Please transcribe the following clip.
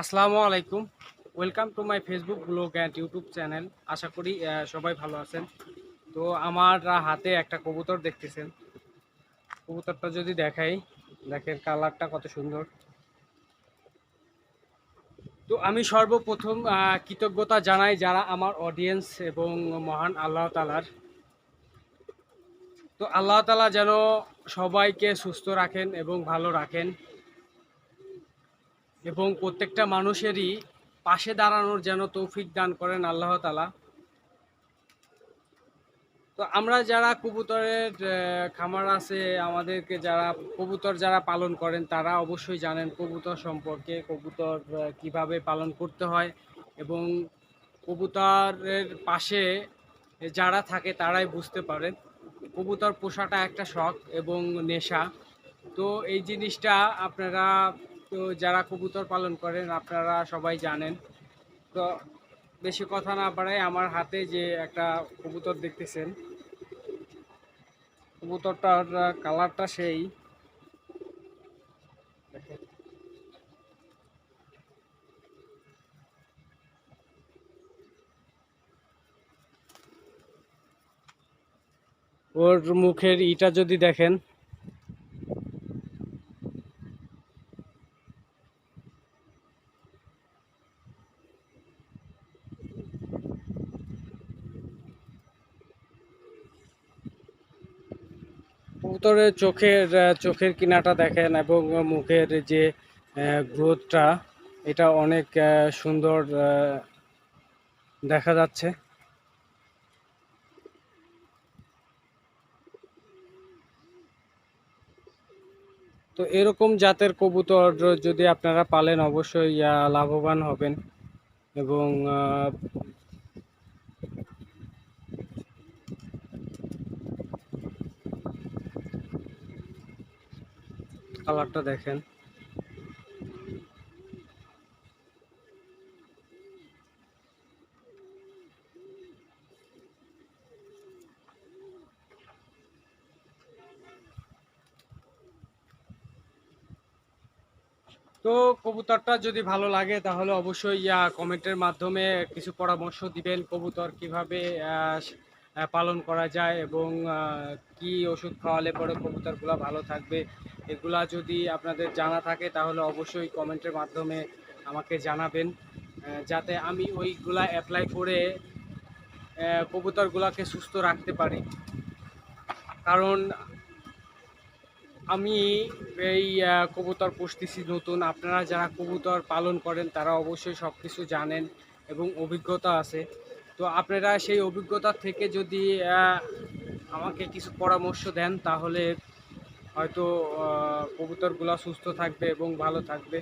আসসালামু আলাইকুম। Welcome to my Facebook blog and YouTube channel আশা করি সবাই ভালো আছেন। তো আমার হাতে একটা কবুতর দেখতেছেন। কবুতরটা যদি দেখাই, দেখেন কালারটা কত সুন্দর। তো আমি সর্বপ্রথম কৃতজ্ঞতা জানাই যারা আমার অডিয়েন্স এবং মহান আল্লাহ তালার তো আল্লাহ তালা যেন সবাইকে সুস্থ রাখেন এবং ভালো রাখেন। এবং প্রত্যেকটা মানুষেরই পাশে দাঁড়ানোর যেন তৌফিক দান করেন আল্লাহ তালা তো আমরা যারা কবুতরের খামার আছে, আমাদেরকে যারা, কবুতর যারা পালন করেন, তারা অবশ্যই জানেন কবুতর সম্পর্কে, কবুতর কীভাবে পালন করতে হয় এবং কবুতরের পাশে যারা থাকে, তারাই বুঝতে পারেন। কবুতর পোষাটা একটা শখ এবং নেশা। তো এই জিনিসটা আপনারা তো যারা কবুতর পালন করেন, আপনারা সবাই জানেন। তো বেশি কথা না বাড়াই আমার হাতে যে একটা কবুতর দেখতেছেন। কবুতরটার কালারটা সেই। ওর মুখের ইটা যদি দেখেন। কবুতরের চোখের চোখের কিনাটা দেখেন এবং মুখের যে গ্রোথটা, এটা অনেক সুন্দর দেখা যাচ্ছে। তো এরকম জাতের কবুতর যদি আপনারা পালেন, অবশ্যই লাভবান হবেন এবং কালারটা দেখেন। তো কবুতরটা যদি ভালো লাগে তাহলে অবশ্যই কমেন্টের মাধ্যমে কিছু পরামর্শ দিবেন কবুতর কীভাবে আহ, পালন করা যায় এবং কি ওষুধ খাওয়ালে পরে কবুতরগুলো ভালো থাকবে, এগুলা যদি আপনাদের জানা থাকে তাহলে অবশ্যই কমেন্টের মাধ্যমে আমাকে জানাবেন যাতে আমি ওইগুলা অ্যাপ্লাই করে কবুতরগুলাকে সুস্থ রাখতে পারি। কারণ আমি এই কবুতর পুষতেছি নতুন, আপনারা যারা কবুতর পালন করেন তারা অবশ্যই সব কিছু জানেন এবং অভিজ্ঞতা আছে। তো আপনারা সেই অভিজ্ঞতা থেকে যদি আমাকে কিছু পরামর্শ দেন, তাহলে হয়তো কবুতরগুলো সুস্থ থাকবে এবং ভালো থাকবে।